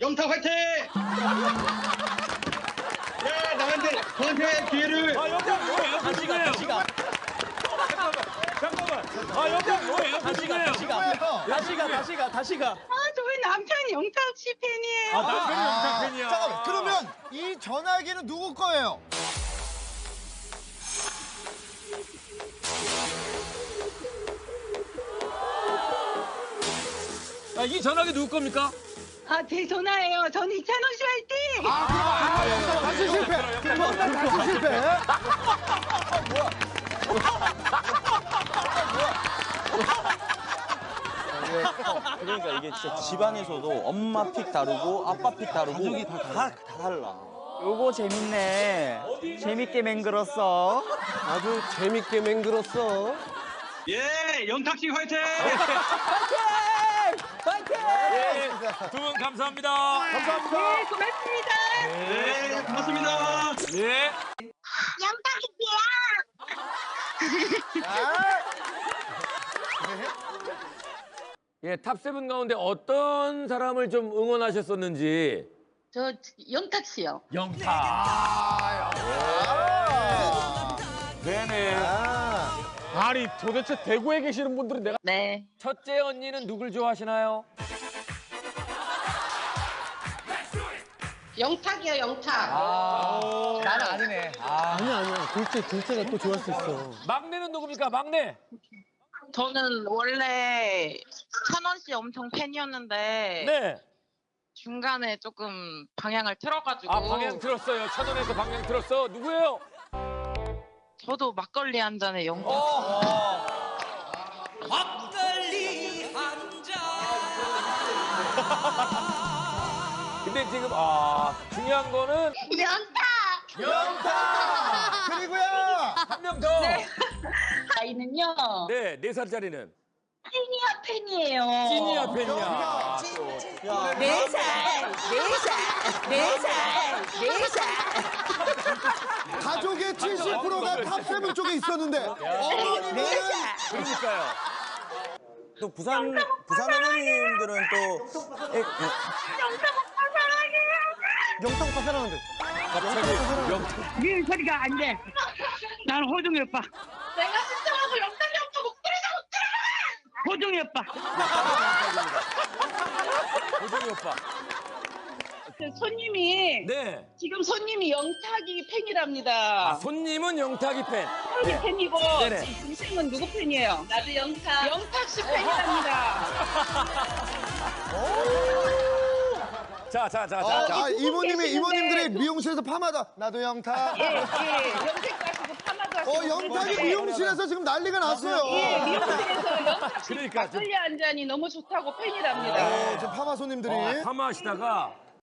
영탁 화이팅! 야, 나한테, 저한테 기회를. 아 영탁 뭐예요? 다시 가요. 다시가 잠깐만. 아 영탁 뭐예요? 다시 가요. 다시 가 다시 가 다시 가 다시 가 아, 저희 남편 영탁 씨 팬이에요. 아 남편이 영탁 팬이야. 잠깐만 그러면 이 전화기는 누구 거예요? 아, 이 전화기 누구 겁니까? 아, 제 전화예요. 저는 이찬원 씨 화이팅! 다시 실패. 정말 다시 실패. 그러니까 이게 진짜 집안에서도 엄마 픽 다르고 아빠 픽 다르고 가족이 다, 다, 다 달라 요거 재밌네 재밌게 맹글었어 아주 재밌게 맹글었어. 예, 영탁 씨 화이팅! 예, 두분 감사합니다. 네, 고맙습니다. 네, 고맙습니다. 예. 예, 탑세븐 가운데 어떤 사람을 좀 응원하셨었는지. 저 영탁 씨요. 영탁. 네네. 아 니 도대체 대구에 계시는 분들은 내가 네. 첫째 언니는 누굴 좋아하시나요? 영탁이요, 영탁. 나는 아니네 아니야 아니야 둘째 둘째가 또 좋아할 수 있어. 막내는 누굽니까? 막내. 저는 원래 찬원 씨 엄청 팬이었는데 네. 중간에 조금 방향을 틀어가지고 아, 방향 틀었어요. 천원에서 방향 틀었어. 누구예요? 저도 막걸리 한 잔에 영. 근데 지금 아 중요한 거는 그리고요. 한 명 더. 아이는요, 네, 네 살짜리는 시니어 팬이에요. 찐이야 팬이야. 네 살, 네 살, 네 살, 네 살. 가족의 70% 가 탑세븐 쪽에 있었는데 어머니는 그러니까요. 또 부산 부산 어머님들은 또 에, 에, 영탁 오빠 사랑하는데. 갑자기 영네 소리가 안 돼. 나는 호중이 오빠. 내가 신청하고 영탁이 오빠 목소리가 호중이 오빠. 호정이 오빠. 그 손님이, 네. 지금 손님이 영탁이 아, 팬이랍니다. 손님은 영탁이 팬. 영탁이 팬이고, 네네. 동생은 누구 팬이에요? 나도 영탁. 영탁 씨 팬이랍니다. 자, 자, 자, 아, 자, 자. 아, 이모님이 이모님들이 미용실에서 파마다. 나도 영탁. 예, 예. 염색 가시고 파마도 하시고. 어 영탁이 미용실에서 지금 난리가 났어요. 예, 미용실에서 영탁 씨 그러니까 좀- 막걸리 한 잔이 너무 좋다고 팬이랍니다. 어, 지금 파마 손님들이. 어, 파마하시다가